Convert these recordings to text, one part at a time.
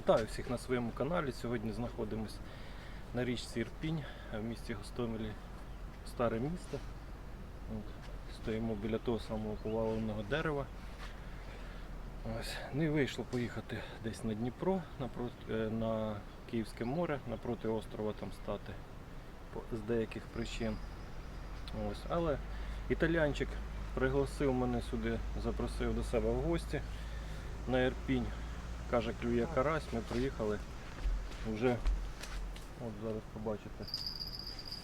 Вітаю всіх на своєму каналі. Сьогодні знаходимось на річці Ірпінь в місті Гостомелі, старе місто. Стоїмо біля того самого поваленого дерева. Ось. Не вийшло поїхати десь на Дніпро, е, на Київське море, напроти острова там стати з деяких причин. Ось. Але італіянчик пригласив мене сюди, запросив до себе в гості на Ірпінь. Каже, клює карась, ми приїхали вже, от зараз побачите,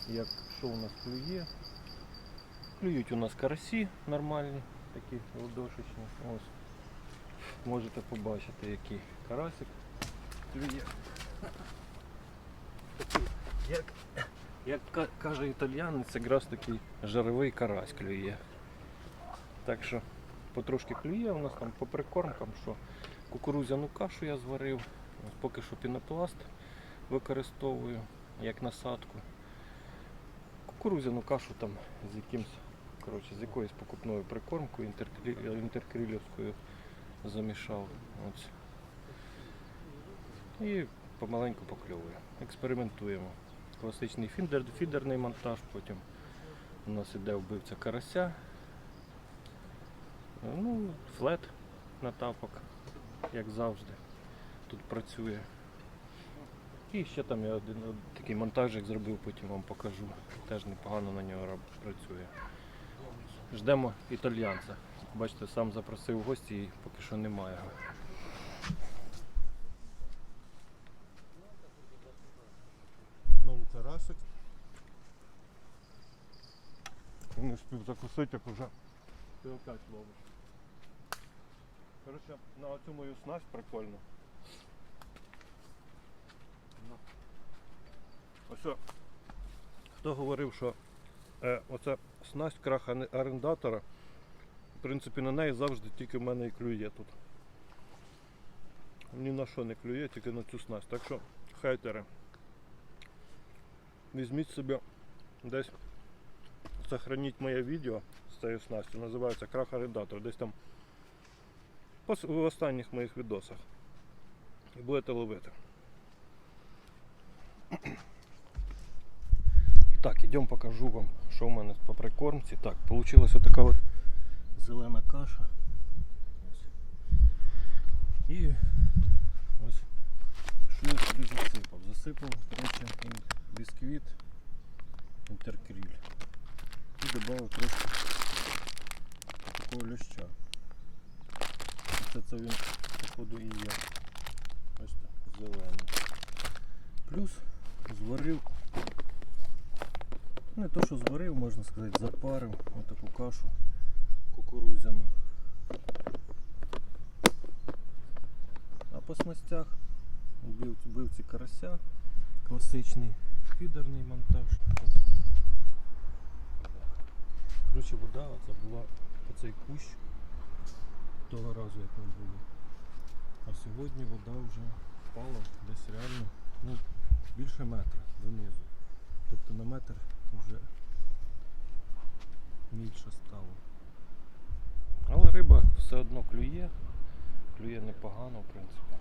як що у нас клює. Клюють у нас карасі нормальні, такі ладошечні. Ось. Можете побачити, який карасик клює. Як, як каже італіянець, якраз такий жаровий карась клює. Так що потрошки клює у нас там по прикормкам, що кукурудзяну кашу я зварив. Поки що пінопласт використовую як насадку. Кукурудзяну кашу там з якимсь, коротше, з якоюсь покупною прикормкою інтеркрилівською замішав. Ось. І помаленьку покльовую. Експериментуємо. Класичний фідер, фідерний монтаж, потім у нас іде вбивця карася. Ну, флет на тапок, як завжди. Тут працює. І ще там я один такий монтажик зробив, потім вам покажу. Теж непогано на нього працює. Ждемо італьянця. Бачите, сам запросив гості і поки що немає його. Знову карасик. Не встиг закусити, як уже ти опять ловиш. Коротше, на оцю мою снасть прикольно. Ось хто говорив, що е, оця снасть краха орендатора, в принципі на неї завжди тільки в мене і клює тут. Ні на що не клює, тільки на цю снасть. Так що, хейтери, візьміть собі десь сохраніть моє відео з цією снастю. Називається Крах орендатор. Десь там в останніх моїх відосах. І будете ловити. І так, ідемо покажу вам, що в мене по прикормці. Так, вийшла така от зелена каша. І ось що я сюди засипав. Засипав, до речі, бісквіт інтеркріль. І додав трошки такого ляща. Це, це він, походу, і є. Бачите, зелений. Плюс зварив, не то, що зварив, можна сказати, запарив отаку кашу кукурудзяну. А по снастях вбив, вбивці карася, класичний фідерний монтаж. Коротше, вода оця була по цей кущ того разу, як ми були. А сьогодні вода вже впала десь реально ну, більше метра донизу. Тобто на метр вже більше стало. Але риба все одно клює, клює непогано, в принципі.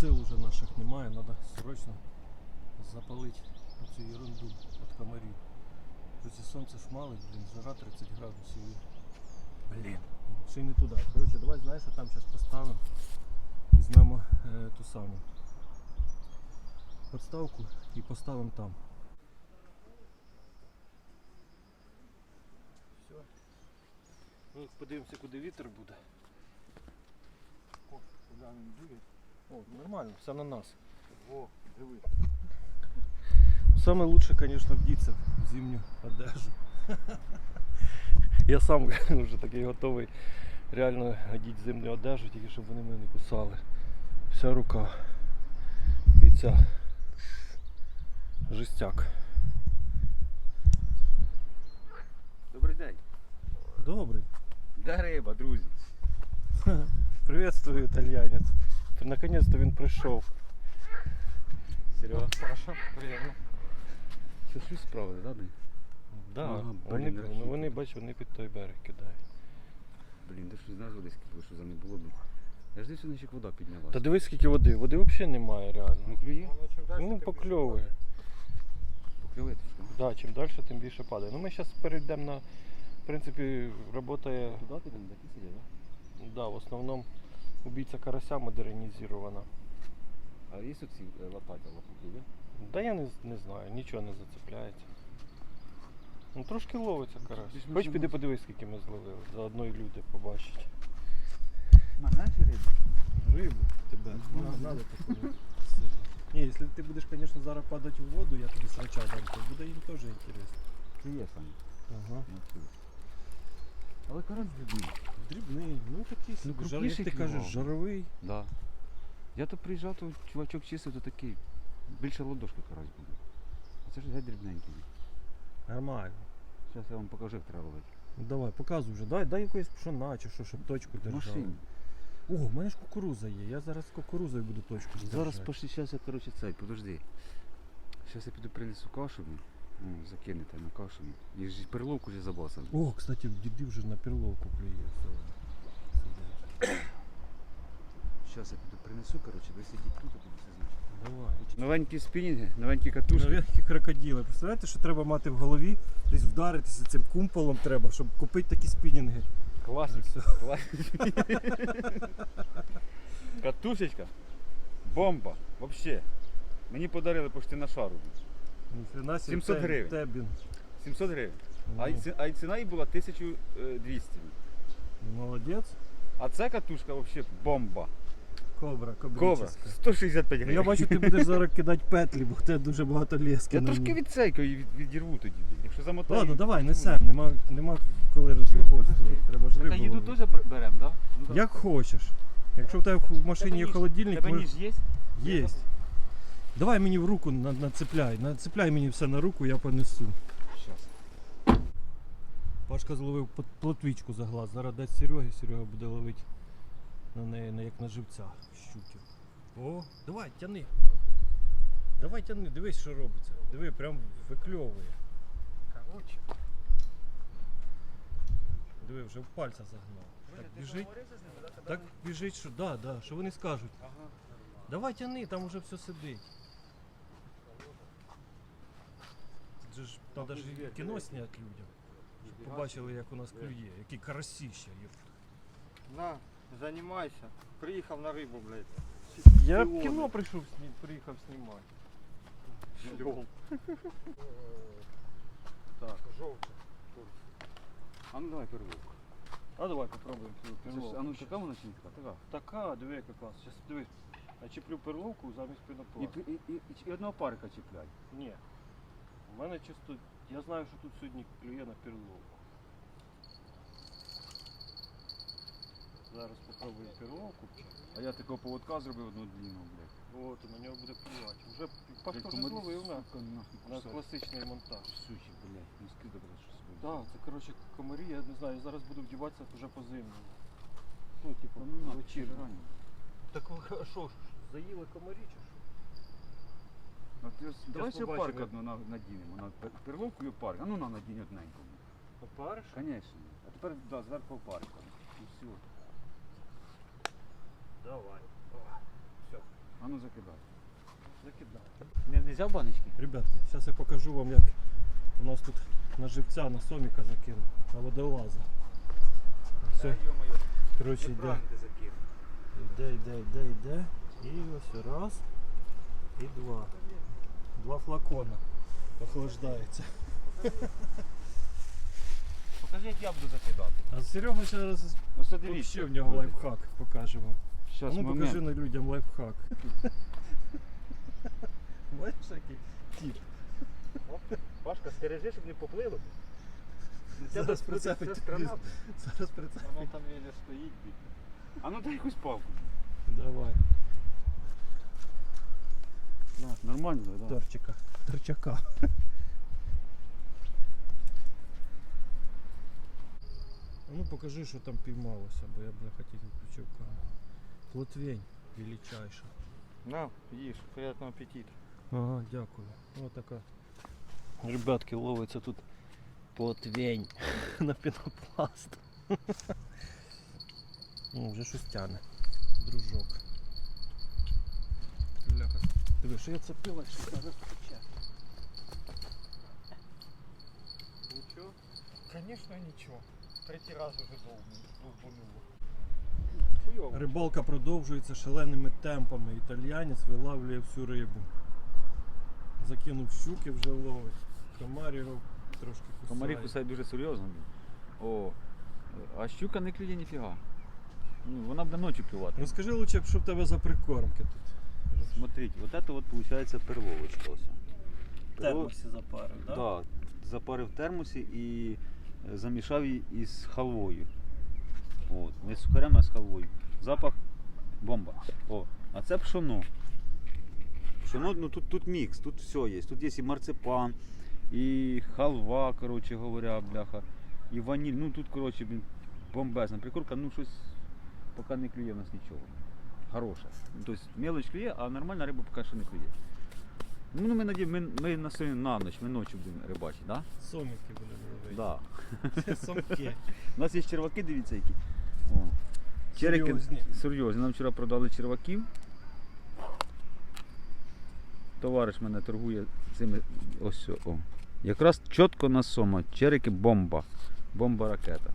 Сил вже наших немає, треба срочно запалити цю ерунду від комарів. Друзі, сонце шмалить, блін, жара 30 градусів. Блін, й не туди. Коротше, давай знаєш, що там зараз поставимо. Візьмемо е, ту саму подставку і поставимо там. Все. Ну, подивимося, куди вітер буде. О, куди він дує? О, нормально, все на нас. О, диви. Саме лучше, конечно, вдіться в зимню одежу. Я сам вже такий готовий реально одіть зимню одежу, тільки щоб вони мене не кусали. Вся рука. І ця жестяк. Добрий день. Добрий. Де риба, друзі? Приветствую, італьянець. Наконець-то він прийшов. Серега. Паша, приємно. Це щось справи, да, Дай? Да. Ага, вони, блін, ну, вони, бач, вони під той берег кидають. Блін, де щось знаю, десь кидали, що за не було б. Я ж сюди ще вода піднялася. Та дивись, скільки води. Води взагалі немає реально. Ну клює? Ну, покльовує. Поклює трішки. Да, чим далі, тим більше падає. Ну ми зараз перейдемо на. В принципі, працює, Туди підемо, такі сидять, так? да, в основному убійця карася модернізована. А є тут ці е, лопаті, лопухи, є? Да я не, не знаю, нічого не зацепляється. Ну трошки ловиться карась. Ти Хоч піди подивись, скільки ми зловили. Заодно і люди побачать. На, знаєш рибу? Рибу тебе. Ну, ну. Надо. Ні, якщо ти будеш, звісно, зараз падати в воду, я тобі срача дам, то буде їм теж інтересно. Клює саме. Ага. Ну. Але карась дрібний. Дрібний, ну такий Ну, собі, жар, як крупніший ти кажеш, жаровий. Да. Я то приїжджав, то чувачок чистив, то такий. Більше ладошки карась буде. А це ж геть дрібненький. Нормально. Зараз я вам покажу, як треба ловити. Ну давай, показуй вже. Дай, дай якоїсь пшона чи що, щоб точку В держав. машині. О, в мене ж кукуруза є. Я зараз з кукурузою буду точку держати. Зараз пошли, зараз я, коротше, цей, подожди. Зараз я піду принесу кашу, блін. Ну, закинете на кашу. І ж перловку вже забасив. О, кстати, діди вже на перловку клює. Зараз я піду принесу, коротше, ви сидіть тут, а тут все значить. Новенькі спінінги, новенькі катушки. Новенькі крокодили. Представляєте, що треба мати в голові? Десь вдаритися цим кумполом треба, щоб купити такі спінінги. Класик. Все. Катушечка. Бомба. Вообще. Мені подарили почти на шару. Ніхрена 700 гривень. Тебін. 700 гривень. А, й ці- а й ціна їй була 1200. Молодець. А ця катушка вообще бомба. Кобра, Кобра. кобрическа. 165 Ну, гривень. я бачу, ти будеш зараз кидати петлі, бо в тебе дуже багато лески. Я на трошки ній. відсейкаю і від, відірву тоді. блін. Якщо замотаю. Ладно, давай, несем, нема, нема коли подожди. Треба ж Так, а рибу. їду ловити. теж беремо, так? Да? Як хочеш. Якщо в тебе в машині є холодильник, Тебе ми... ніж є? є. Давай мені в руку на- нацепляй. Нацепляй мені все на руку, я понесу. Щас. Пашка зловив пот- плотвічку за глаз. Зараз дасть Сереги, Серега буде ловити на неї на- як на живця щуків. О, давай, тяни. Давай тяни, дивись, що робиться. Диви, прям викльовує. Короче. Диви, вже в пальця загнав. Так біжить. Так біжить, що да, да, що вони скажуть. Давай тяни, там уже все сидить. Це ж треба ж кіно зняти людям. Щоб побачили, як у нас клює, які карасіща. ёпта. На, займайся. Приїхав на рибу, блядь. Я Шпіони. кіно прийшов, сні- приїхав знімати. Шльом. Так, жовте. А ну давай перловку. А давай попробуємо цю Це ж- перловку. А ну така вона чи не така? Така. Така, диви, яка клас. Зараз дивись. Я чіплю перловку замість і, і, і, і одного парика чіпляй. Ні. У мене чисто. Я знаю, що тут сьогодні клює на перловку. Зараз попробую перловку. А я такого поводка зробив одну длинну, блядь. От, на нього буде клювати. Вже Пашка вже зловив на, на класичний монтаж. Сучі, блядь, мозки добре, що собі. Так, це коротше комарі, я не знаю, я зараз буду вдіватися вже по зимному. Ну, типу, ну вечірньо. Так ви- а що ж, заїли комарі чи що? Ну, ти ось- Давай ще побачимо, парк одну на- надінемо. На пер- перловку і парк. А ну на надінь одненьку. Опариш? Конечно. А тепер да, зверху парк. І все. Давай. А ну закидай. Закидай. Не, не взяв баночки? Ребятки, зараз я покажу вам, як у нас тут на живця, на соміка закинув, на водолаза. Все, коротше, йде, йде, йде, йде, йде. І ось раз, і два. Два флакона. Охлаждається. Покажи, як я буду закидати. А Серега зараз Ось ще в нього лайфхак покаже вам. А Щас, ну покажи момент. на людям лайфхак. Бачиш який тип? Пашка, стережи, щоб не поплило. Зараз прицепить. Зараз прицепить. Воно там еле стоїть, бідне. А ну дай якусь палку. Давай. Нормально, да. Торчика. Торчака. А ну покажи, що там піймалося, бо я б не хотів включив камеру. Плотвень величайша. На, їж, приятного аппетита. Ага, дякую. Ось така. Ребятки, ловиться тут плотвень на пінопласт. Ну, вже щось тяне. дружок. Бляха. Диви, що я цепила, що зараз тече. Ничего? Конечно ничего. Третий раз уже долбануло. Рибалка продовжується шаленими темпами. Італіянець вилавлює всю рибу. Закинув щуки вже ловить. Комар його трошки кусає. Комарі кусають дуже серйозно. О, а щука не клює ніфіга. Ну, вона буде ночі клювати. Ну скажи лучше, що в тебе за прикормки тут. Смотрите, вот это вот получается перловочка. Ось. Термоси запарив, так? Да, запарив в термосі і е, замішав її із халвою. От, не з сухарями, а з халвою. Запах бомба. О, а це пшоно. Пшоно, ну тут, тут мікс, тут все є. Тут є і марципан, і халва, коротше говоря, бляха, і ваніль. Ну тут, коротше, бомбезна прикурка, ну щось поки не клює в нас нічого. Хороша. Ну, Тобто мелоч клює, а нормальна риба поки що не клює. Ну, ми, надію, ми, ми на сьогодні на ніч, ми ночі будемо рибачити? Да? Соміки будемо робити. Да. Сомки. У нас є черваки, дивіться які. О. Черики Серйозні. серйозні. Нам вчора продали черваків. Товариш мене торгує цими. Ось о. Якраз чітко на сома. Черики бомба. Бомба ракета.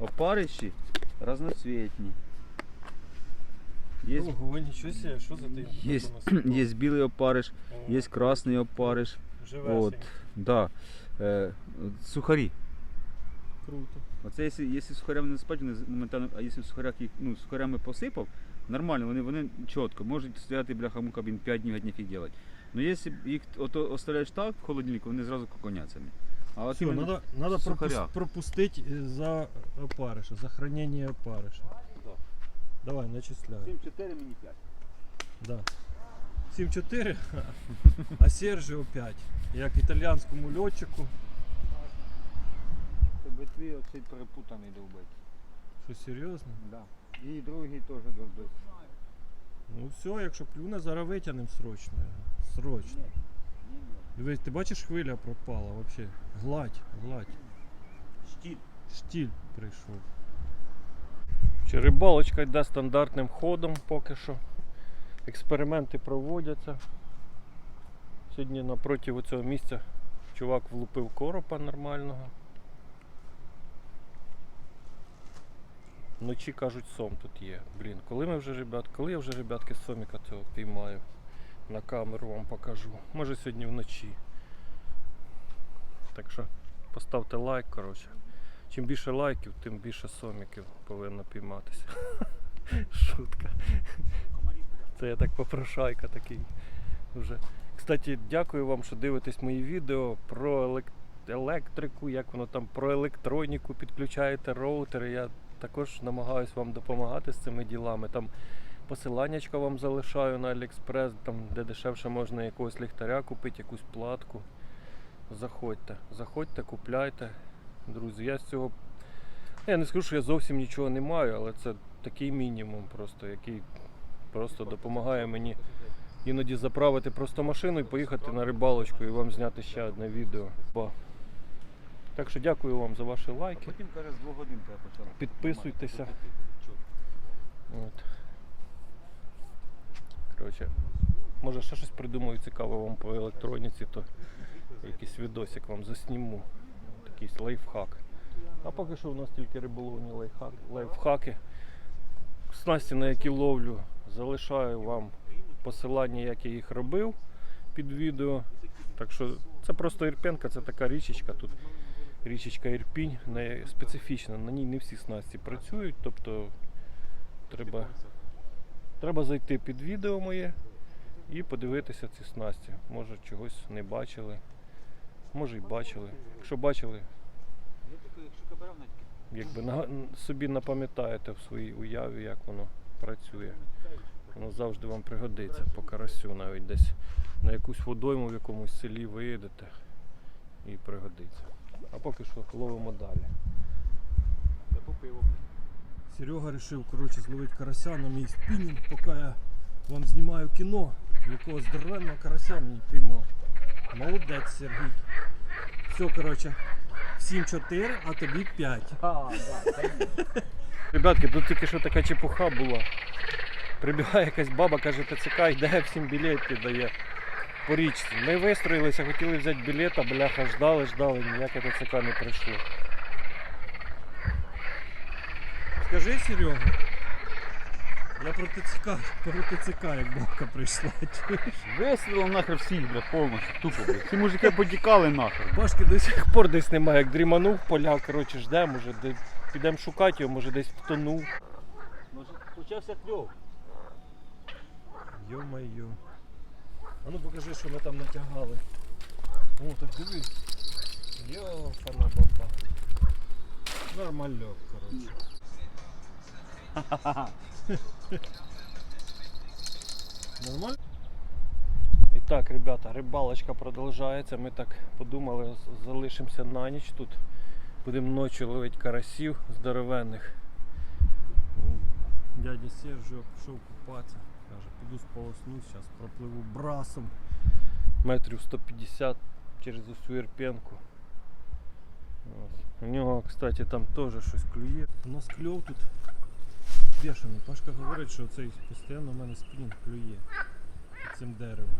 Опарищі разноцвітні. Є, Ого, нічого себе, що за ти? є, є білий опариш, є красний опариш. От, да. Е, сухарі. Круто. Оце якщо, якщо сухарями не спати, вони з- моментально, а якщо сухаряк їх ну, сухарями посипав, нормально, вони, вони чітко, можуть стояти бляха мука, він 5 днів геть ніфіг делать. Ну якщо їх ото оставляєш так в холодильнику, вони зразу коконяться. А от Все, іменно надо, надо сухаря. пропус- пропустить э, за опарыша, за хранение опарыша. Да. Давай, начисляй. 7-4 мені 5. Да. 7-4, а Сержіо 5. Як італіянському льотчику. Тобі твій оцей перепутаний довбець. Що серйозно? Да. І другий теж довбець. Ну все, якщо клюне, зараз витягнемо срочно. його. Срочно. Дивись, ти бачиш, хвиля пропала вообще. Гладь, гладь. Штіль. Штіль прийшов. Чи рибалочка йде стандартним ходом поки що. Експерименти проводяться. Сьогодні напроти цього місця чувак влупив коропа нормального. Вночі кажуть, сом тут є. Блін, коли ми вже, ребят, коли я вже, ребятки, соміка цього піймаю. На камеру вам покажу. Може сьогодні вночі. Так що поставте лайк, коротше. Чим більше лайків, тим більше соміків повинно пійматися. Шутка. Це я так попрошайка такий. Вже. Кстати, дякую вам, що дивитесь мої відео про електрику, як воно там, про електроніку, підключаєте роутери. Я також намагаюся вам допомагати з цими ділами. Там посиланнячка вам залишаю на AliExpress, там, де дешевше можна якогось ліхтаря купити, якусь платку. Заходьте, заходьте, купляйте. Друзі, я з цього. Я не скажу, що я зовсім нічого не маю, але це такий мінімум, просто, який просто допомагає мені іноді заправити просто машину і поїхати на рибалочку і вам зняти ще одне відео. Так що дякую вам за ваші лайки. Потім каже, з 2 годин треба почала. Підписуйтеся. От. Коротше, може ще щось придумаю цікаве вам по електроніці, то якийсь відосик вам засніму. Такий лайфхак. А поки що у нас тільки риболовні лайфхак, лайфхаки. Снасті, на які ловлю, залишаю вам посилання, як я їх робив під відео. Так що це просто Ірпенка, це така річечка тут. Річечка Ірпінь, не- специфічна, на ній не всі снасті працюють, тобто треба, треба зайти під відео моє і подивитися ці снасті. Може чогось не бачили, може й бачили. Якщо бачили, якби на, собі напам'ятаєте в своїй уяві, як воно працює. Воно завжди вам пригодиться по карасю, навіть десь на якусь водойму в якомусь селі виїдете і пригодиться. А поки що ловимо далі. Серега вирішив коротше, зловити карася на мій спінінг, поки я вам знімаю кіно, якого здоровенного карася мені піймав. Молодець, Сергій. Все, коротше, всім 4, а тобі 5. Ребятки, тут тільки що така чепуха була. Прибігає якась баба, каже, ТЦК йде всім білети дає по річці. Ми вистроїлися, хотіли взяти білет, а бляха ждали, ждали, ніяке ТЦК не прийшло. Скажи, Серега. Я про ТЦК, про ТЦК, як бабка прийшла. чуєш? Вистрілив нахер всіх, блядь, повністю, тупо, блядь. Ці мужики потікали нахер. Башки до сих пор десь немає, як дріманув поля, коротше, ждемо, може, де, підемо шукати його, може десь втонув. Може, почався кльов. Йо-майо. А ну покажи, що ми там натягали. О, так дивись. Йофана баба. Нормальок, коротше. Нормально? І так, ребята, рибалочка продовжується. Ми так подумали, залишимося на ніч тут. Будемо ночі ловити карасів здоровенних. Дядя Сержо пішов купатися. Каже, піду сполоснусь, зараз пропливу брасом. Метрів 150 через усю Ірпенку. У нього, кстати, там теж щось клює. У нас кльов тут бешений. Пашка говорить, що цей постійно в мене спрінг клює цим деревом.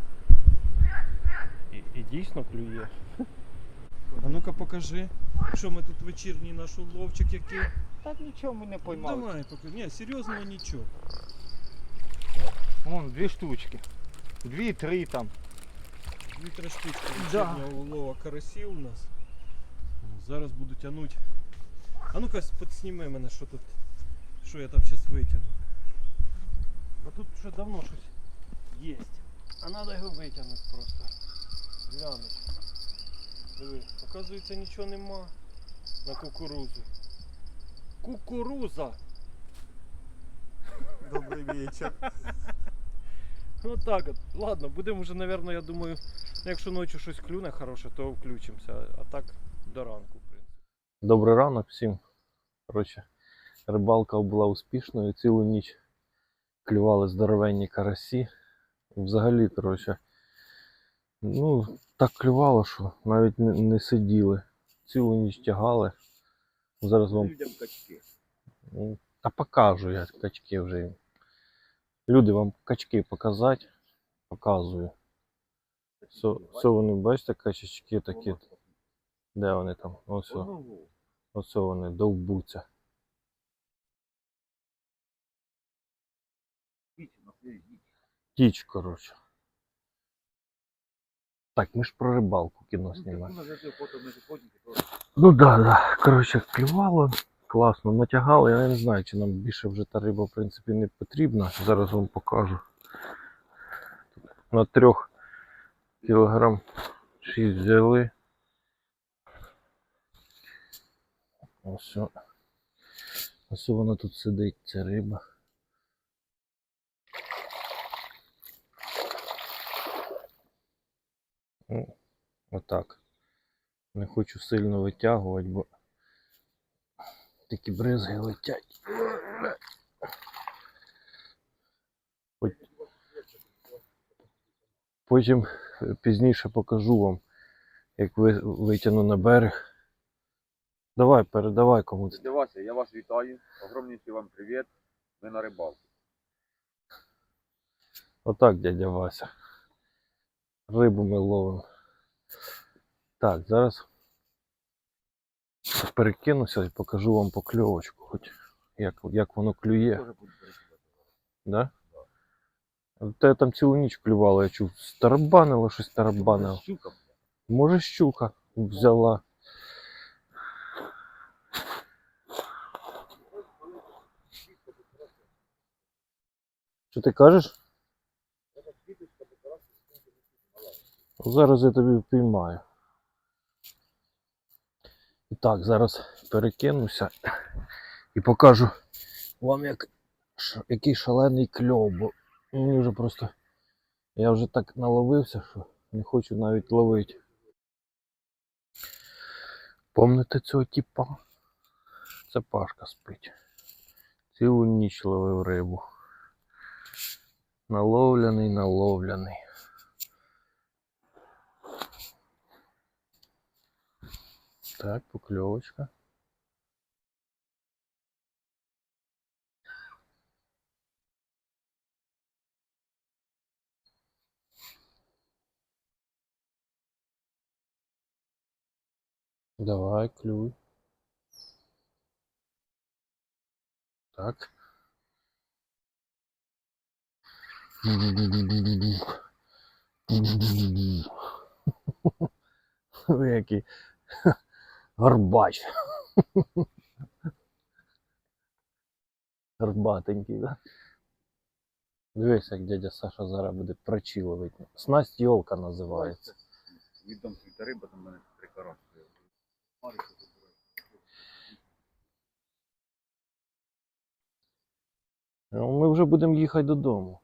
І, і дійсно клює. А ну-ка покажи, що ми тут вечірній наш уловчик який. Так нічого ми не поймали. Давай, покажи. Ні, серйозного нічого. Вон, дві штучки. Дві, три там. Дві-три штучки Да. улова карасів у нас. Ну, Зараз буду тягнути. А ну-ка підсніми мене, що тут. Що я там зараз витягну. Бо тут вже давно щось є. А треба його витягнути просто. Глянуть. Диви, оказується нічого нема на кукурузу. Кукуруза! Добрый вечер. Вот так от. Ладно, будемо вже, напевно, я думаю, якщо ночі щось клюне хороше, то включимося. А так до ранку, в принципі. Добрий ранок всім. Коротше, рибалка була успішною. Цілу ніч клювали здоровенні карасі. Взагалі, коротше, ну, так клювало, що навіть не, не сиділи. Цілу ніч тягали. Зараз вам Людям качки. Ну, Та покажу я качки вже. Люди вам качки показати. Показую. Все, все вони, бачите, качечки такі. Де вони там? Ось. о. Ось вони довбуться. Тіч, коротше. Так, ми ж про рибалку кіно знімаємо. Ну да, да. Коротше, клювало. Класно, натягали. Я не знаю, чи нам більше вже та риба, в принципі, не потрібна. Зараз вам покажу. На трьох кілограм 6 взяли. Ось. Ось вона тут сидить, ця риба. Ну, отак. Не хочу сильно витягувати, бо такі бризги летять. Потім е, пізніше покажу вам, як ви витягну на берег. Давай, передавай комусь. Дядя я вас вітаю. Огромніший вам привіт. Ви на рибалку. Отак, дядя Вася. Рибу ми ловимо. Так, зараз перекинуся і покажу вам покльовочку, хоч як, як воно клює. Да? А Те там цілу ніч клювало, я чув. Старабанило щось тарабанило. Може щука взяла. Що ти кажеш? Зараз я тобі впіймаю. І так, зараз перекинуся і покажу вам, як, який шалений кльов, бо мені вже просто. Я вже так наловився, що не хочу навіть ловити. Помните цього тіпа? Це Пашка спить. Цілу ніч ловив рибу. Наловляний, наловляний. Так, покльовочка. Давай, клюй. Так. Який горбач. Горбатенький, да? Дивись, як дядя Саша зараз буде причіловити. Снасть йолка називається. Відом світа риба, там мене три караси. Ну, ми вже будемо їхати додому.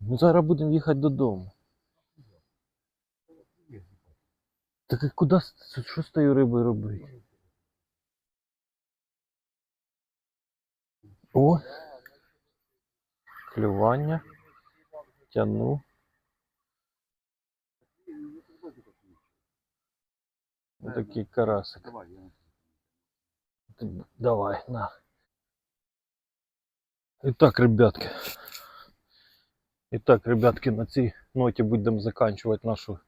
Ми зараз будемо їхати додому. Так і куди що з тою рибою робити? О! Клювання. Тяну. Такий карасик. Давай, на. Итак, ребятки. Итак, ребятки, на цій ноті будемо заканчувати нашу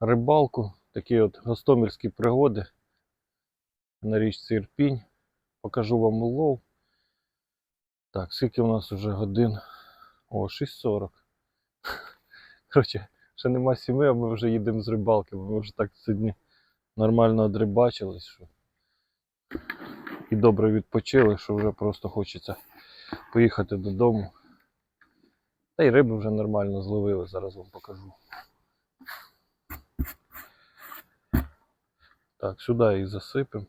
рибалку. Такі от гостомельські пригоди на річці Ірпінь. Покажу вам улов. Так, скільки у нас вже годин? О, 6.40. Коротше, ще нема сіми, а ми вже їдемо з рибалки, бо ми вже так сьогодні нормально одрибачились, що і добре відпочили, що вже просто хочеться поїхати додому. Та й риби вже нормально зловили, зараз вам покажу. Так, сюди їх засипемо.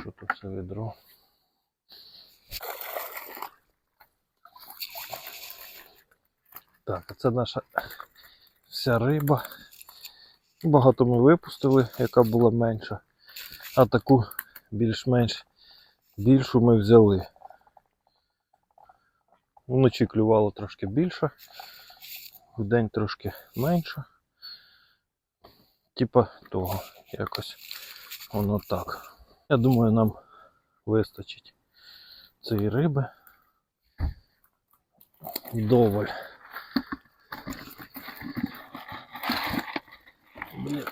Що тут це відро? Так, а це наша вся риба. Багато ми випустили, яка була менша. А таку більш-менш більшу ми взяли. Вночі клювало трошки більше, вдень трошки менше. Типа того, якось воно так. Я думаю, нам вистачить цієї риби. Вдоволь. Блін.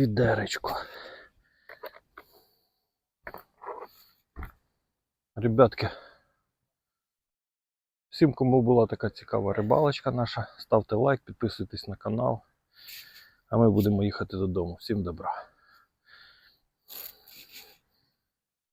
Відеречко. Ребятки, всім, кому була така цікава рибалочка наша, ставте лайк, підписуйтесь на канал, а ми будемо їхати додому. Всім добра.